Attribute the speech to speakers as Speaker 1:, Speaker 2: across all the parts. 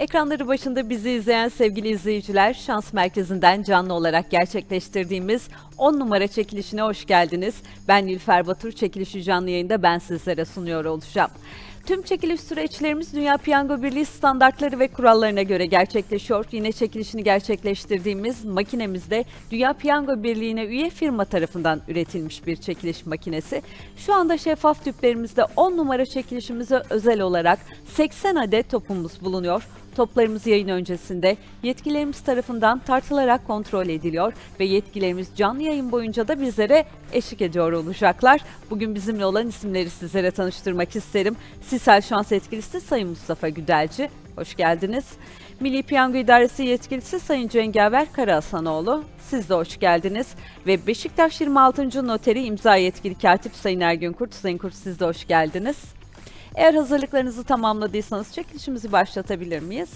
Speaker 1: Ekranları başında bizi izleyen sevgili izleyiciler, Şans Merkezi'nden canlı olarak gerçekleştirdiğimiz 10 numara çekilişine hoş geldiniz. Ben Nilüfer Batur, çekilişi canlı yayında ben sizlere sunuyor olacağım. Tüm çekiliş süreçlerimiz Dünya Piyango Birliği standartları ve kurallarına göre gerçekleşiyor. Yine çekilişini gerçekleştirdiğimiz makinemizde Dünya Piyango Birliği'ne üye firma tarafından üretilmiş bir çekiliş makinesi. Şu anda şeffaf tüplerimizde 10 numara çekilişimize özel olarak 80 adet topumuz bulunuyor. Toplarımız yayın öncesinde yetkilerimiz tarafından tartılarak kontrol ediliyor ve yetkilerimiz canlı yayın boyunca da bizlere eşlik ediyor olacaklar. Bugün bizimle olan isimleri sizlere tanıştırmak isterim. Sisal Şans Etkilisi Sayın Mustafa Güdelci, hoş geldiniz. Milli Piyango İdaresi Yetkilisi Sayın Cengaver Karahasanoğlu, siz de hoş geldiniz. Ve Beşiktaş 26. Noteri imza yetkili katip Sayın Ergün Kurt, Sayın Kurt siz de hoş geldiniz. Eğer hazırlıklarınızı tamamladıysanız çekilişimizi başlatabilir miyiz?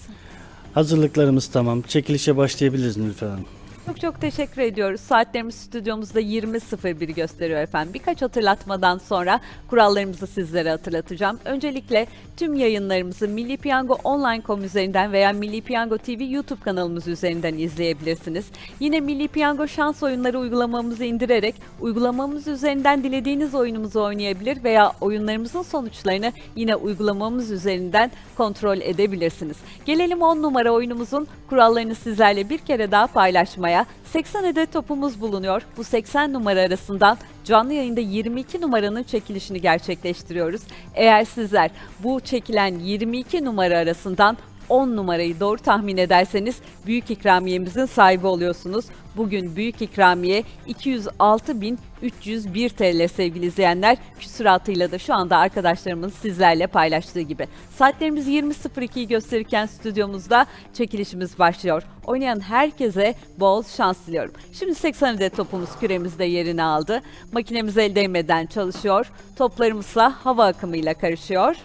Speaker 2: Hazırlıklarımız tamam. Çekilişe başlayabiliriz Nilüfer Hanım.
Speaker 1: Çok çok teşekkür ediyoruz. Saatlerimiz stüdyomuzda 20.01 gösteriyor efendim. Birkaç hatırlatmadan sonra kurallarımızı sizlere hatırlatacağım. Öncelikle tüm yayınlarımızı Milli Piyango Online.com üzerinden veya Milli Piyango TV YouTube kanalımız üzerinden izleyebilirsiniz. Yine Milli Piyango şans oyunları uygulamamızı indirerek uygulamamız üzerinden dilediğiniz oyunumuzu oynayabilir veya oyunlarımızın sonuçlarını yine uygulamamız üzerinden kontrol edebilirsiniz. Gelelim 10 numara oyunumuzun kurallarını sizlerle bir kere daha paylaşmaya. 80 adet topumuz bulunuyor. Bu 80 numara arasından canlı yayında 22 numaranın çekilişini gerçekleştiriyoruz. Eğer sizler bu çekilen 22 numara arasından 10 numarayı doğru tahmin ederseniz büyük ikramiyemizin sahibi oluyorsunuz. Bugün büyük ikramiye 206.301 TL sevgili izleyenler. Küsuratıyla da şu anda arkadaşlarımın sizlerle paylaştığı gibi. Saatlerimiz 20.02'yi gösterirken stüdyomuzda çekilişimiz başlıyor. Oynayan herkese bol şans diliyorum. Şimdi 80 adet topumuz küremizde yerini aldı. Makinemiz el değmeden çalışıyor. Toplarımızsa hava akımıyla karışıyor.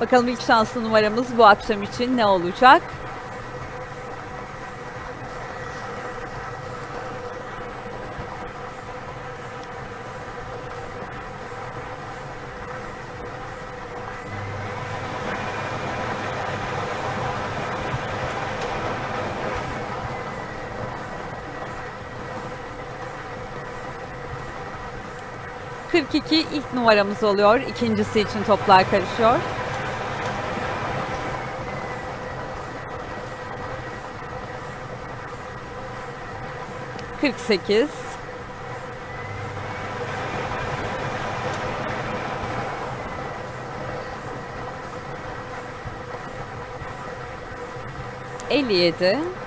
Speaker 1: Bakalım ilk şanslı numaramız bu akşam için ne olacak? ...42 ilk numaramız oluyor. İkincisi için toplar karışıyor. 48 57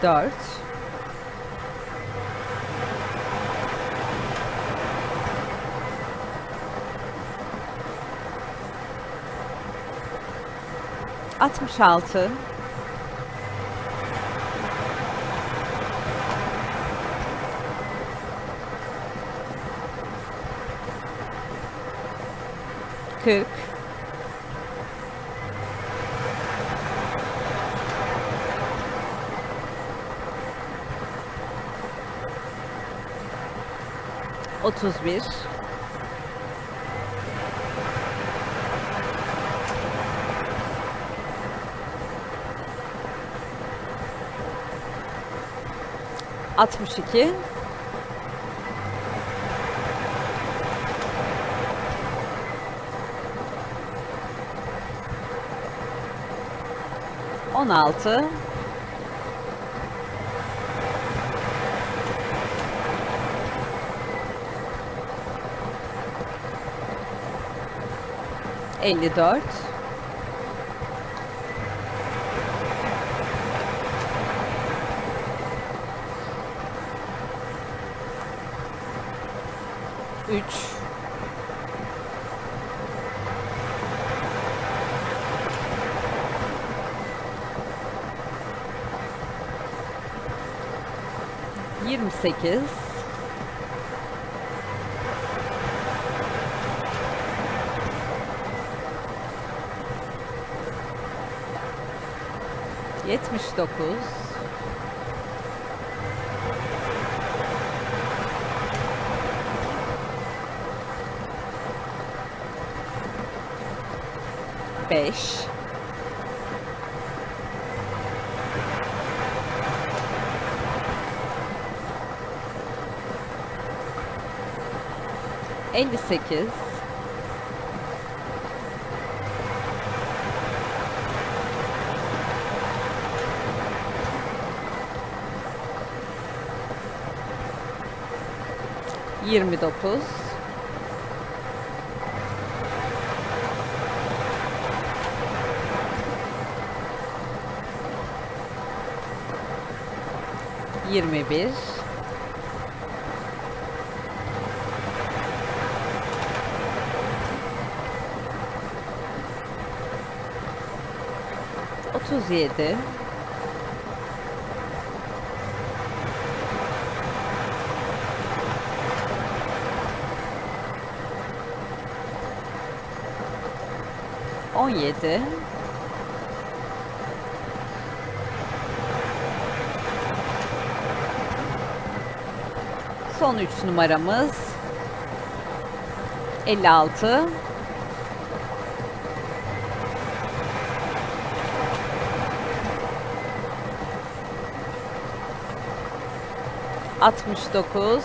Speaker 1: 4 66 40 31 62 16 54 3 28 79 5 58 29 21 37 17 Son 3 numaramız. 56 69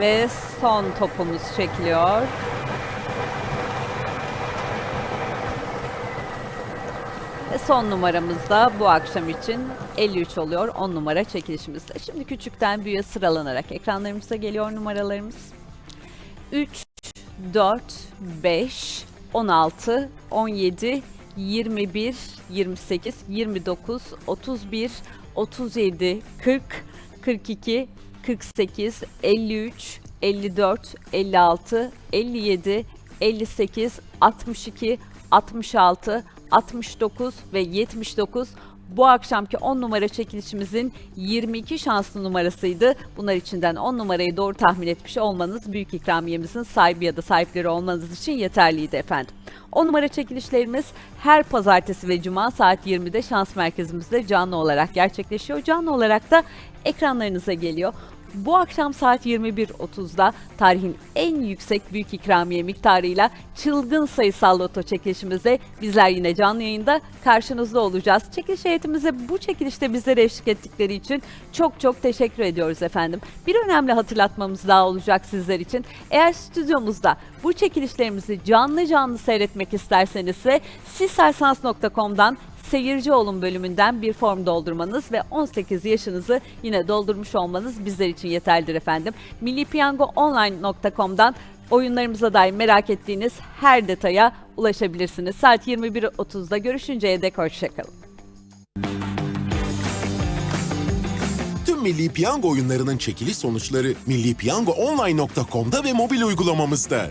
Speaker 1: ve son topumuz çekiliyor. Son numaramız da bu akşam için 53 oluyor 10 numara çekilişimizde. Şimdi küçükten büyüğe sıralanarak ekranlarımıza geliyor numaralarımız. 3, 4, 5, 16, 17, 21, 28, 29, 31, 37, 40, 42, 48, 53, 54, 56, 57, 58, 62, 66, 69 ve 79 bu akşamki 10 numara çekilişimizin 22 şanslı numarasıydı. Bunlar içinden 10 numarayı doğru tahmin etmiş olmanız büyük ikramiyemizin sahibi ya da sahipleri olmanız için yeterliydi efendim. 10 numara çekilişlerimiz her pazartesi ve cuma saat 20'de şans merkezimizde canlı olarak gerçekleşiyor. Canlı olarak da ekranlarınıza geliyor. Bu akşam saat 21.30'da tarihin en yüksek büyük ikramiye miktarıyla çılgın sayısal loto çekilişimizde bizler yine canlı yayında karşınızda olacağız. Çekiliş heyetimize bu çekilişte bizlere eşlik ettikleri için çok çok teşekkür ediyoruz efendim. Bir önemli hatırlatmamız daha olacak sizler için. Eğer stüdyomuzda bu çekilişlerimizi canlı canlı seyretmek isterseniz ise sisarsans.com'dan seyirci olun bölümünden bir form doldurmanız ve 18 yaşınızı yine doldurmuş olmanız bizler için yeterlidir efendim. millipiyangoonline.com'dan oyunlarımıza dair merak ettiğiniz her detaya ulaşabilirsiniz. Saat 21.30'da görüşünceye dek hoşçakalın.
Speaker 3: Tüm Milli Piyango oyunlarının çekiliş sonuçları millipiyangoonline.com'da ve mobil uygulamamızda.